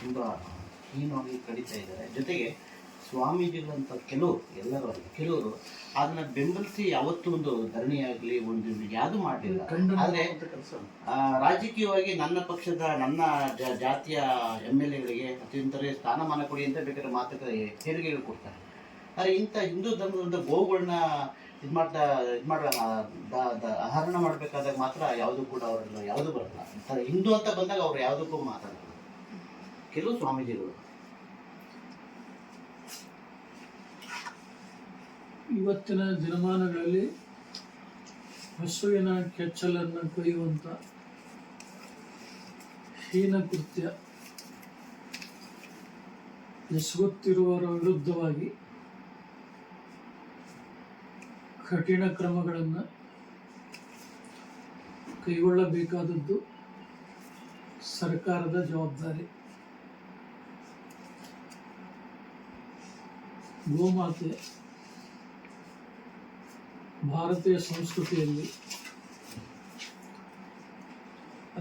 ತುಂಬ ಹೀನವಾಗಿ ಕಡಿತಾ ಇದ್ದಾರೆ. ಜೊತೆಗೆ ಸ್ವಾಮೀಜಿಗಳಂತ ಕೆಲವರು ಎಲ್ಲರೂ ಕೆಲವರು ಅದನ್ನ ಬೆಂಬಲಿಸಿ ಯಾವತ್ತೂ ಒಂದು ಧರಣಿ ಆಗಲಿ ಒಂದು ಯಾವುದು ಮಾಡಲಿಲ್ಲ. ಆದರೆ ರಾಜಕೀಯವಾಗಿ ನನ್ನ ಪಕ್ಷದ ನನ್ನ ಜಾತಿಯ ಎಂ ಎಲ್ ಎಗಳಿಗೆ ಅತ್ಯಂತರೇ ಸ್ಥಾನಮಾನ ಕೊಡಿ ಅಂತ ಬೇಕಾದ್ರೆ ಮಾತುಕತೆ ಹೇಳಿಕೆಗಳು ಕೊಡ್ತಾರೆ. ಆದರೆ ಇಂಥ ಹಿಂದೂ ಧರ್ಮದ ಗೋವುಗಳನ್ನ ಇದು ಮಾಡ್ತಾ, ಇದು ಮಾಡ ಆಹರಣ ಮಾಡಬೇಕಾದಾಗ ಮಾತ್ರ ಯಾವುದು ಕೂಡ ಅವರನ್ನು ಯಾವುದು ಬರಲ್ಲ. ಸರ್ ಹಿಂದೂ ಅಂತ ಬಂದಾಗ ಅವ್ರು ಯಾವುದಕ್ಕೂ ಮಾತಾಡಲ್ಲ. ಕೆಲವು ಸ್ವಾಮೀಜಿಗಳು. ಇವತ್ತಿನ ದಿನಮಾನಗಳಲ್ಲಿ ಹಸುವಿನ ಕೆಚ್ಚಲನ್ನು ಕೊಯ್ಯುವಂಥ ಹೀನ ಕೃತ್ಯ. ಎಸಗುತ್ತಿರುವವರ ವಿರುದ್ಧವಾಗಿ ಕಠಿಣ ಕ್ರಮಗಳನ್ನು ಕೈಗೊಳ್ಳಬೇಕಾದದ್ದು ಸರ್ಕಾರದ ಜವಾಬ್ದಾರಿ. ಗೋಮಾತೆ ಭಾರತೀಯ ಸಂಸ್ಕೃತಿಯಲ್ಲಿ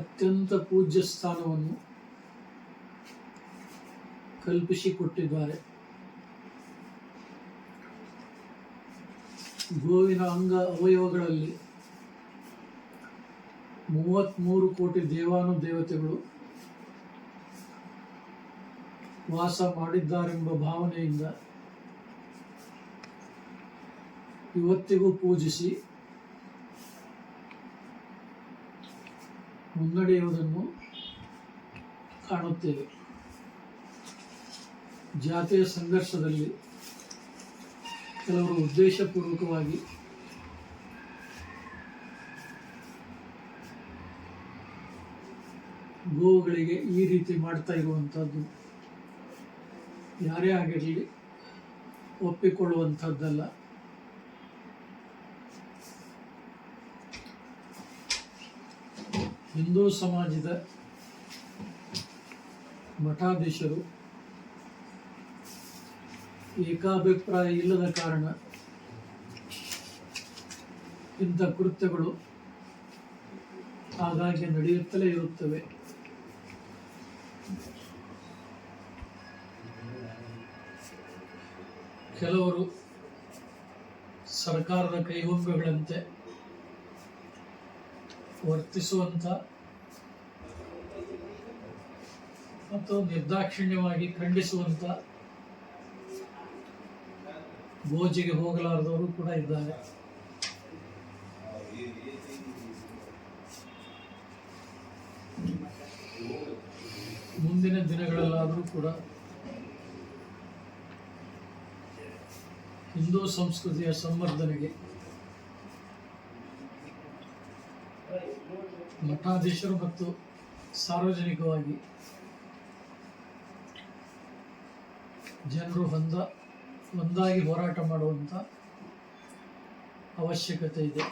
ಅತ್ಯಂತ ಪೂಜ್ಯ ಸ್ಥಾನವನ್ನು ಕಲ್ಪಿಸಿಕೊಟ್ಟಿದ್ದಾರೆ. ಗೋವಿನ ಅಂಗ ಅವಯವಗಳಲ್ಲಿ ಮೂವತ್ತ್ಮೂರು ಕೋಟಿ ದೇವಾನು ದೇವತೆಗಳು ವಾಸ ಮಾಡಿದ್ದಾರೆಂಬ ಭಾವನೆಯಿಂದ ಇವತ್ತಿಗೂ ಪೂಜಿಸಿ ಮುನ್ನಡೆಯುವುದನ್ನು ಕಾಣುತ್ತೇವೆ. ಜಾತಿಯ ಸಂಘರ್ಷದಲ್ಲಿ ಕೆಲವರು ಉದ್ದೇಶಪೂರ್ವಕವಾಗಿ. ಗೋವುಗಳಿಗೆ ಈ ರೀತಿ ಮಾಡ್ತಾ ಇರುವಂಥದ್ದು. ಯಾರೇ ಆಗಿರಲಿ ಒಪ್ಪಿಕೊಳ್ಳುವಂಥದ್ದಲ್ಲ. ಹಿಂದೂ ಸಮಾಜದ ಮಠಾಧೀಶರು ಏಕಾಭಿಪ್ರಾಯ ಇಲ್ಲದ ಕಾರಣ ಇಂಥ ಕೃತ್ಯಗಳು ಆಗಾಗ್ಗೆ ನಡೆಯುತ್ತಲೇ ಇರುತ್ತವೆ. ಕೆಲವರು ಸರ್ಕಾರದ ಕೈಗೊಂಬೆಗಳಂತೆ ವರ್ತಿಸುವಂಥ ಮತ್ತು ನಿರ್ದಾಕ್ಷಿಣ್ಯವಾಗಿ ಖಂಡಿಸುವಂಥ ಗೋಜಿಗೆ ಹೋಗಲಾರದವರು ಕೂಡ ಇದ್ದಾರೆ. ಮುಂದಿನ ದಿನಗಳಲ್ಲಾದರೂ ಕೂಡ ಹಿಂದೂ ಸಂಸ್ಕೃತಿಯ ಸಂವರ್ಧನೆಗೆ ಮಠಾಧೀಶರು ಮತ್ತು ಸಾರ್ವಜನಿಕವಾಗಿ ಜನರು ಹೊಂದ ಒಂದಾಗಿ ಹೋರಾಟ ಮಾಡುವಂಥ ಅವಶ್ಯಕತೆ ಇದೆ.